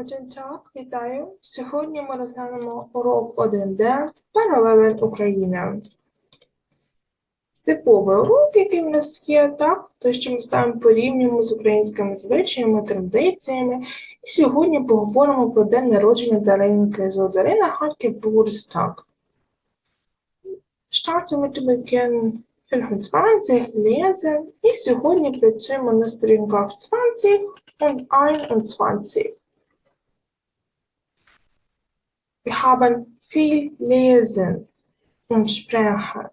Один вітаю. Сьогодні ми розглянемо урок 1D паралелен України. Типовий урок, який в нас є, так, те, що ми ставимо порівнюємо з українськими звичаями, традиціями. І сьогодні поговоримо про день народження Даринки з Дарина mit dem Beginn 25 lesen. І сьогодні працюємо на сторінках 20 und 21. Wir haben viel lesen und sprechen.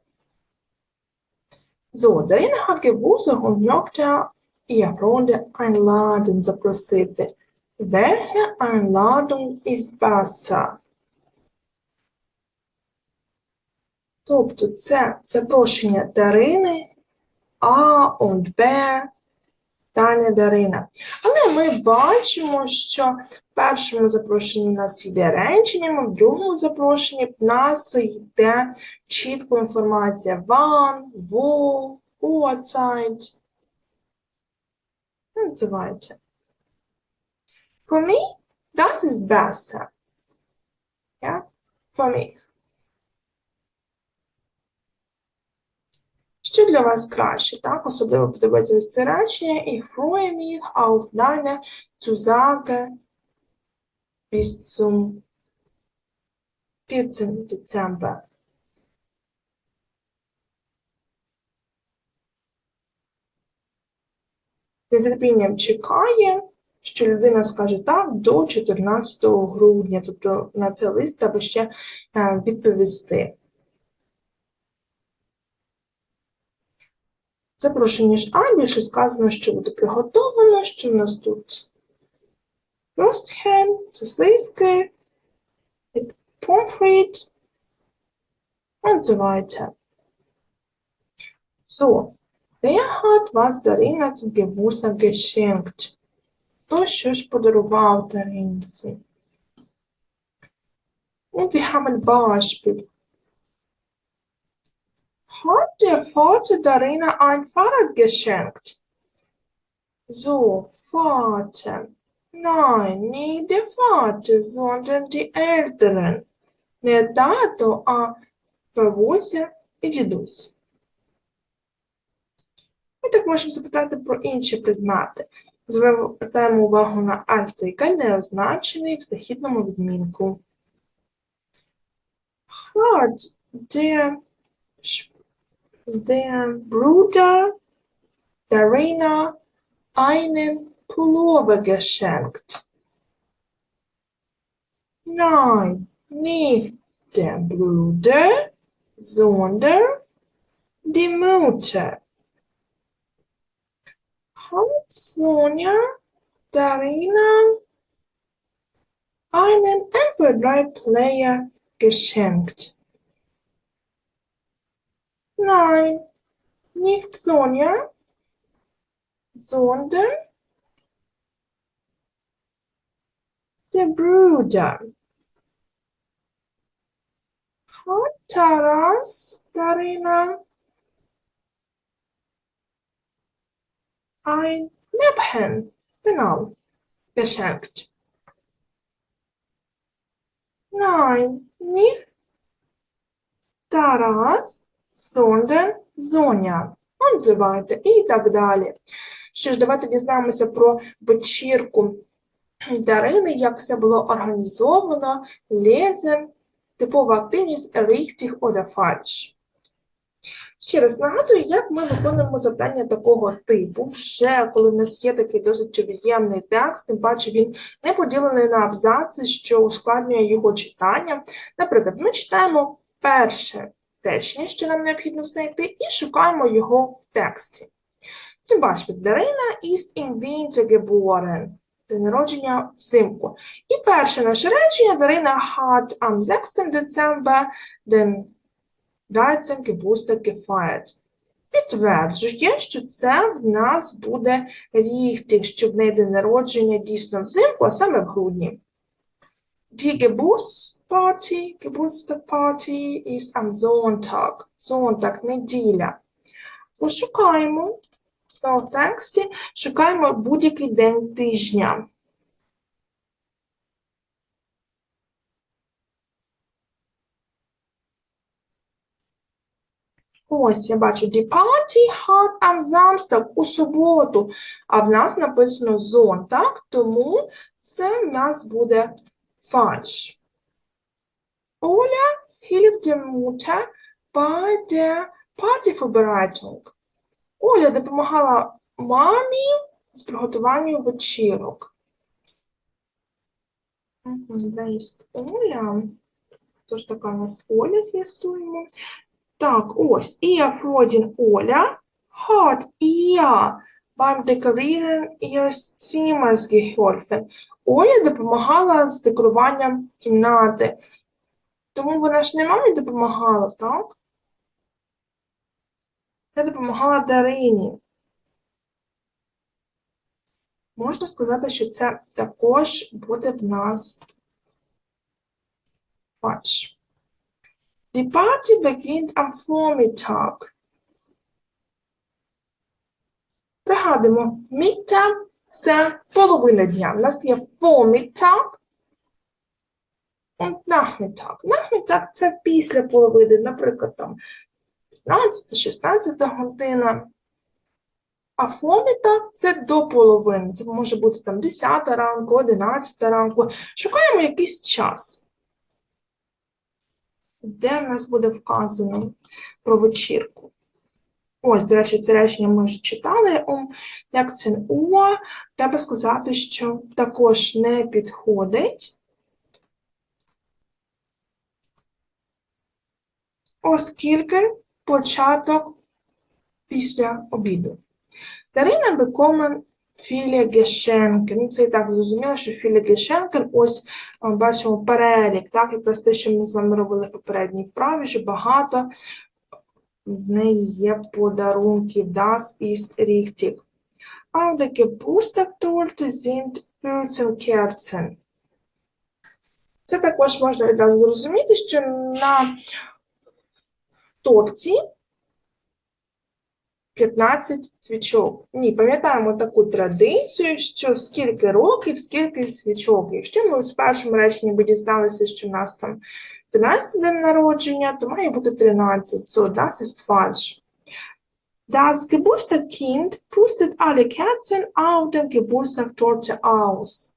So, Darina hat Geburtstag und möchte ihr Freunde einladen, запросити. Welche Einladung ist besser? Тобто це запрошення Дарини А und Б, Таня Дарина. Але ми бачимо, що в першому запрошенні в нас йде реченнями, в другому запрошенні в нас йде чітко інформація wann, wo, Uhrzeit. Називається. For me, das ist besser. Ja? For me. Що для вас краще, так? Особливо подобається ось це речення. Freue mich auf deine Zusage bis zum 14. Dezember. Нетерпінням чекає, що людина скаже так до 14 грудня. Тобто на цей лист треба ще е, відповісти. Запрошення ж А більше сказано, що буде приготовлено, що в нас тут Ростхен, сосиски, помфріт, називається. So, wer hat was Darina zum Geburtstag geschenkt? Хто що ж подарував Даринці? Und wir haben Beispiel. Hat Vater Darina ein Fahrrad geschenkt? So, Vater. Nein, nicht der Vater, sondern die Eltern. Не тато, а бабуся і дідусь. Ми так можемо запитати про інші предмети. Звертаємо увагу на артикль, не означений в знахідному відмінку. Hat der der Bruder Darina einen Pullover geschenkt? Nein, nicht der Bruder, sondern die Mutter. Hat Sonja Darina einen MP3-Player geschenkt? Nein, nicht Sonja, sondern der Bruder. Hat Taras Darina ein Mäppchen, genau, geschenkt? Nein, nicht Taras, sondern. Und so weiter. І так далі. Що ж, давайте дізнаємося про вечірку Дарини, як все було організовано, лезен, типова активність richtig oder falsch. Ще раз нагадую, як ми виконуємо завдання такого типу, вже коли в нас є такий досить об'ємний текст, тим паче він не поділений на абзаци, що ускладнює його читання. Наприклад, ми читаємо перше речення, що нам необхідно знайти, і шукаємо його в тексті. Zum Beispiel, Дарина ist im Winter geboren. День народження взимку. І перше наше речення Дарина hat am 6. Dezember den 13 Geburtstag gefeiert. Підтверджує, що це в нас буде ріхтик, що в неї день народження дійсно взимку, а саме в грудні. Die Geburtsparty, Geburtstagsparty ist am Sonntag. Sonntag, неділя. Пошукаємо. Знову в тексті шукаємо будь-який день тижня. Ось я бачу the party had on Samstag у суботу, а в нас написано зон, так? Тому це в нас буде falsch. Оля hilft der Mutter bei der Partyvorbereitung. Оля допомагала мамі з приготуванням вечірок. Є Оля? Тож така у нас Оля з'ясуємо. Так, ось. Ihr Freundin Оля hat ihr beim Dekorieren ihres Zimmers geholfen. Оля допомагала з декоруванням кімнати. Тому вона ж не мамі допомагала, так? Я допомагала Дарині. Можна сказати, що це також буде в нас falsch. Die Party beginnt am Vormittag. Пригадуємо, Mittag – це половина дня. У нас є Vormittag Nachmittag. Nachmittag – це після половини, наприклад, там 15-16 година. А Vormittag – це до половини. Це може бути там 10 ранку, 11 ранку. Шукаємо якийсь час де в нас буде вказано про вечірку. Ось, до речі, це речення ми вже читали. Як це уа, треба сказати, що також не підходить, оскільки початок після обіду. Дарина bekommen viele Geschenke. Ну, це і так зрозуміло, що viele Geschenke, ось бачимо перелік, так, якраз те, що ми з вами робили в попередній вправі, що багато в неї є подарунки, Das ist richtig. Der Geburtstagtorte sind 14 Kerzen. Це також можна одразу зрозуміти, що на торті 15 свічок. Ні, пам'ятаємо таку традицію, що скільки років, скільки свічок. Якщо ми в першому реченні би дізналися, що в нас там 13 день народження, то має бути 13. So, das ist falsch. Das Geburtstagskind pustet alle Kerzen auf der Geburtstagtorte aus.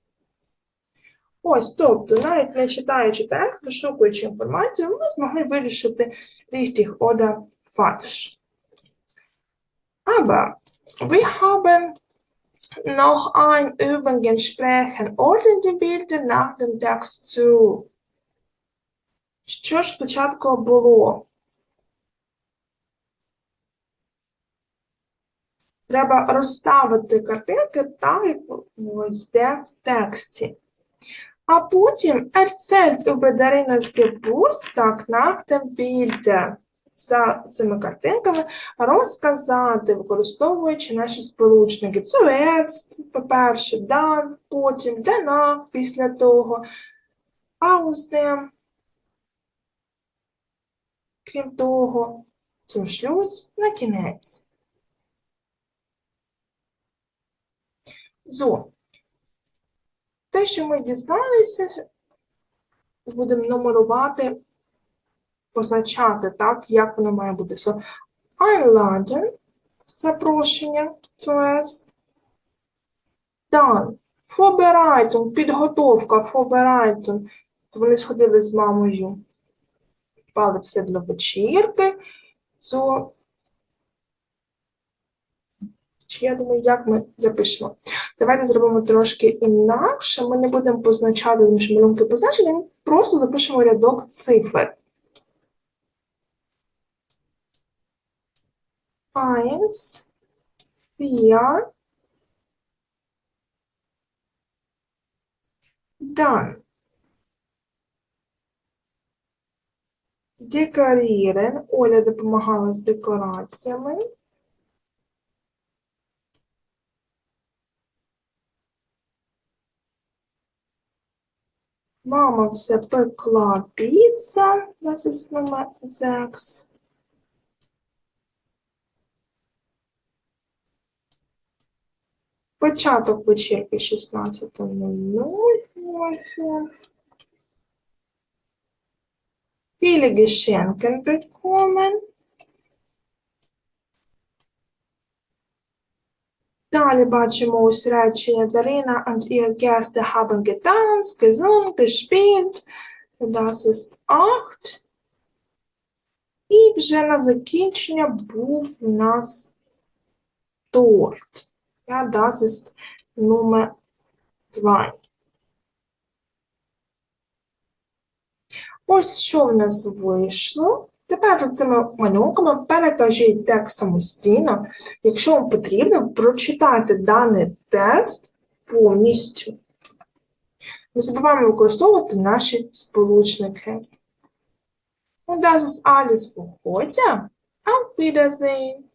Ось, тобто, навіть не читаючи текст, вишукуючи інформацію, ми змогли вирішити richtig oder falsch. Aber wir haben noch ein Übungen sprechen. Ordne die Bilder nach dem Text zu. Що ж спочатку було? Треба розставити картинки так, як йде в тексті. А потім erzählt über Darinas Geburtstag nach dem Bilder. За цими картинками розказати, використовуючи наші сполучники. Zuerst, по-перше, dann, потім, danach, після того, außerdem, крім того, zum Schluss, на кінець. So. Те, що ми дізналися, будемо нумерувати, позначати так, як воно має бути. So, einladen, запрошення, zuerst. Dann, Vorbereitung, підготовка, Vorbereitung. Вони сходили з мамою, пали все для вечірки. So, я думаю, як ми запишемо. Давайте зробимо трошки інакше. Ми не будемо позначати що малюнки позначення, ми просто запишемо рядок цифр. Eins, vier, dann декоріren. Оля допомагала з декораціями. Мама все пекла піца. Das ist Nummer 6. Початок вечірки 16.00. Viele Geschenke bekommen. Далі бачимо ось речення Дарина und ihr Gäste haben getanzt, gesungen, gespielt. Das ist acht. І вже на закінчення був у нас торт. Ja, das ist Nummer 2. Ось що в нас вийшло. Тепер цими малюнками перекажіть текст самостійно. Якщо вам потрібно, прочитайте даний текст повністю. Не забуваємо використовувати наші сполучники. Und das ist alles für. Auf Wiedersehen.